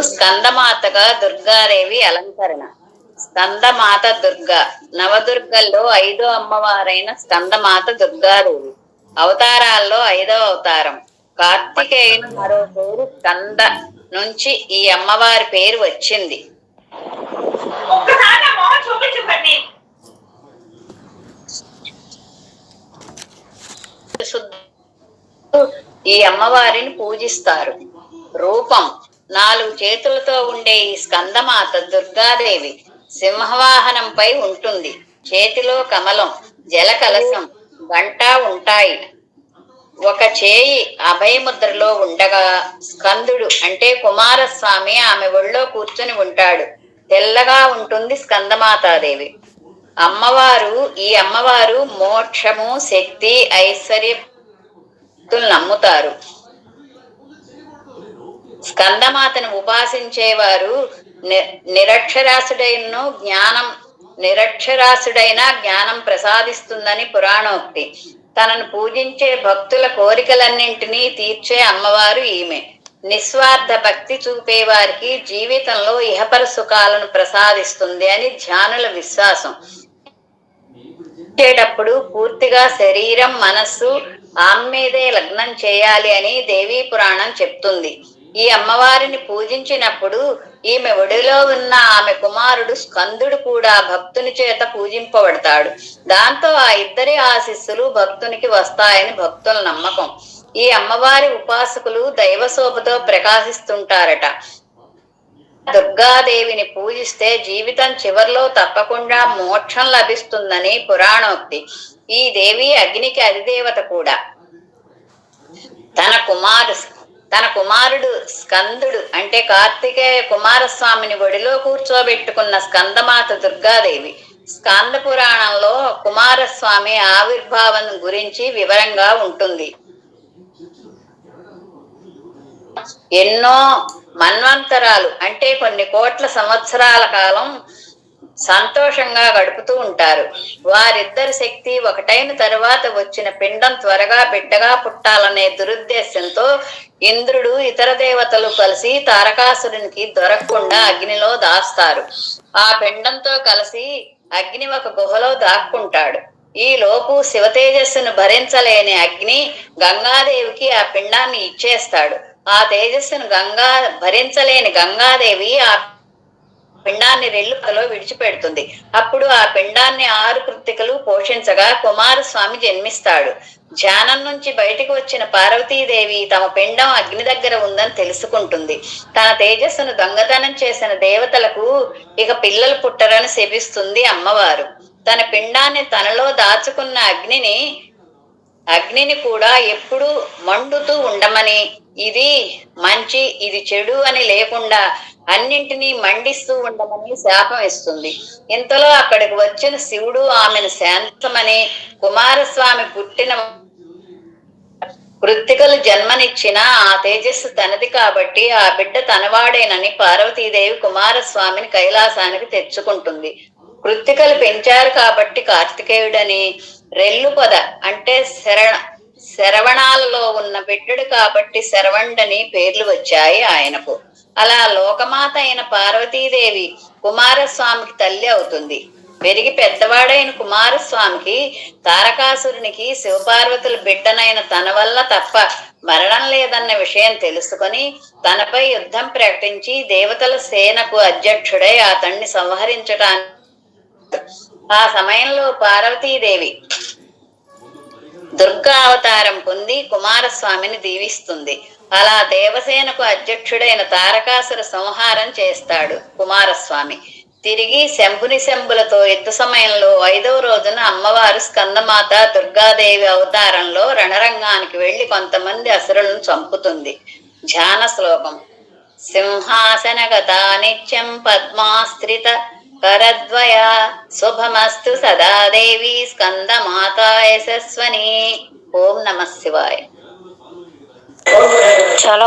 స్కందమాతగా దుర్గాదేవి అలంకరణ. స్కందమాత దుర్గా. నవదుర్గల్లో ఐదో అమ్మవారైన స్కందమాత దుర్గాదేవి. అవతారాల్లో ఐదో అవతారం. కార్తికేయుని మరో పేరు స్కంద నుంచి ఈ అమ్మవారి పేరు వచ్చింది. ఒక్కసారి ఈ అమ్మవారిని పూజిస్తారు. రూపం నాలుగు చేతులతో ఉండే ఈ స్కందమాత దుర్గాదేవి సింహవాహనంపై ఉంటుంది. చేతిలో కమలం జల కలశం గంట ఉంటాయి. ఒక చేయి అభయముద్రలో ఉండగా స్కందుడు అంటే కుమారస్వామి ఆమె ఒళ్ళో కూర్చొని ఉంటాడు. తెల్లగా ఉంటుంది స్కందమాతాదేవి. అమ్మవారు ఈ అమ్మవారు మోక్షము శక్తి ఐశ్వర్య భక్తులు నమ్ముతారు. స్కందమాతను ఉపాసించేవారు ని- నిరక్షరాసుడైన జ్ఞానం నిరక్షరాసుడైన జ్ఞానం ప్రసాదిస్తుందని పురాణోక్తి. తనను పూజించే భక్తుల కోరికలన్నింటినీ తీర్చే అమ్మవారు ఈమె. నిస్వార్థ భక్తి చూపే వారికి జీవితంలో ఇహపర సుఖాలను ప్రసాదిస్తుంది అని ధ్యానుల విశ్వాసం. పుట్టేటప్పుడు పూర్తిగా శరీరం మనస్సు ఆమె మీదే లగ్నం చేయాలి అని దేవీ పురాణం చెప్తుంది. ఈ అమ్మవారిని పూజించినప్పుడు ఈమె ఒడిలో ఉన్న ఆమె కుమారుడు స్కందుడు కూడా భక్తుని చేత పూజింపబడతాడు. దాంతో ఆ ఇద్దరి ఆశిస్సులు భక్తునికి వస్తాయని భక్తుల నమ్మకం. ఈ అమ్మవారి ఉపాసకులు దైవశోభతో ప్రకాశిస్తుంటారట. దుర్గాదేవిని పూజిస్తే జీవితం చివర్లో తప్పకుండా మోక్షం లభిస్తుందని పురాణోక్తి. ఈ దేవి అగ్నికి అధిదేవత కూడా. తన కుమారు తన కుమారుడు స్కందుడు అంటే కార్తికేయ కుమారస్వామిని ఒడిలో కూర్చోబెట్టుకున్న స్కందమాత దుర్గాదేవి. స్కంద పురాణంలో కుమారస్వామి ఆవిర్భావం గురించి వివరంగా ఉంటుంది. ఎన్నో మన్వంతరాలు అంటే కొన్ని కోట్ల సంవత్సరాల కాలం సంతోషంగా గడుపుతూ ఉంటారు. వారిద్దరి శక్తి ఒకటైన తరువాత వచ్చిన పిండం త్వరగా బిడ్డగా పుట్టాలనే దురుద్దేశంతో ఇంద్రుడు ఇతర దేవతలు కలిసి తారకాసురునికి దొరకకుండా అగ్నిలో దాస్తారు. ఆ పిండంతో కలిసి అగ్ని ఒక గుహలో దాక్కుంటాడు. ఈ లోపు శివతేజస్సును భరించలేని అగ్ని గంగాదేవికి ఆ పిండాన్ని ఇచ్చేస్తాడు. ఆ తేజస్సును గంగా భరించలేని గంగాదేవి ఆ పిండాన్ని రెల్లుకలో విడిచిపెడుతుంది. అప్పుడు ఆ పిండాన్ని ఆరు కృత్తికలు పోషించగా కుమారస్వామి జన్మిస్తాడు. ధ్యానం నుంచి బయటికి వచ్చిన పార్వతీదేవి తమ పిండం అగ్ని దగ్గర ఉందని తెలుసుకుంటుంది. తన తేజస్సును దొంగతనం చేసిన దేవతలకు ఇక పిల్లలు పుట్టరని శపిస్తుంది అమ్మవారు. తన పిండాన్ని తనలో దాచుకున్న అగ్నిని అగ్నిని కూడా ఎప్పుడూ మండుతూ ఉండమని ఇది మంచి ఇది చెడు అని లేకుండా అన్నింటినీ మండిస్తూ ఉండమని శాపం ఇస్తుంది. ఇంతలో అక్కడికి వచ్చిన శివుడు ఆమెను శాంతమని కుమారస్వామి పుట్టిన కృత్తికలు జన్మనిచ్చిన ఆ తేజస్సు తనది కాబట్టి ఆ బిడ్డ తనవాడేనని పార్వతీదేవి కుమారస్వామిని కైలాసానికి తెచ్చుకుంటుంది. కృత్తికలు పెంచారు కాబట్టి కార్తికేయుడని రెల్లు పద అంటే శరణ శరవణాలలో ఉన్న బిడ్డడు కాబట్టి శరవండని పేర్లు వచ్చాయి ఆయనకు. అలా లోకమాత అయిన పార్వతీదేవి కుమారస్వామికి తల్లి అవుతుంది. పెరిగి పెద్దవాడైన కుమారస్వామికి తారకాసురునికి శివపార్వతుల బిడ్డనైన తన వల్ల తప్ప మరణం లేదన్న విషయం తెలుసుకొని తనపై యుద్ధం ప్రకటించి దేవతల సేనకు అధ్యక్షుడై అతన్ని సంహరించటానికి ఆ సమయంలో పార్వతీదేవి దుర్గా అవతారం పొంది కుమారస్వామిని దీవిస్తుంది. అలా దేవసేనకు అధ్యక్షుడైన తారకాసుర సంహారం చేస్తాడు కుమారస్వామి. తిరిగి శంభుని శంభులతో యుద్ధ సమయంలో ఐదవ రోజున అమ్మవారు స్కందమాత దుర్గాదేవి అవతారంలో రణరంగానికి వెళ్ళి కొంతమంది అసురులను చంపుతుంది. ధ్యాన శ్లోకం సింహాసనగత నిత్యం పద్మాస్త్రిత కరద్వయ శుభమస్తు సదా దేవి స్కందమాత యశస్వని ఓం నమ శివాయ చాలా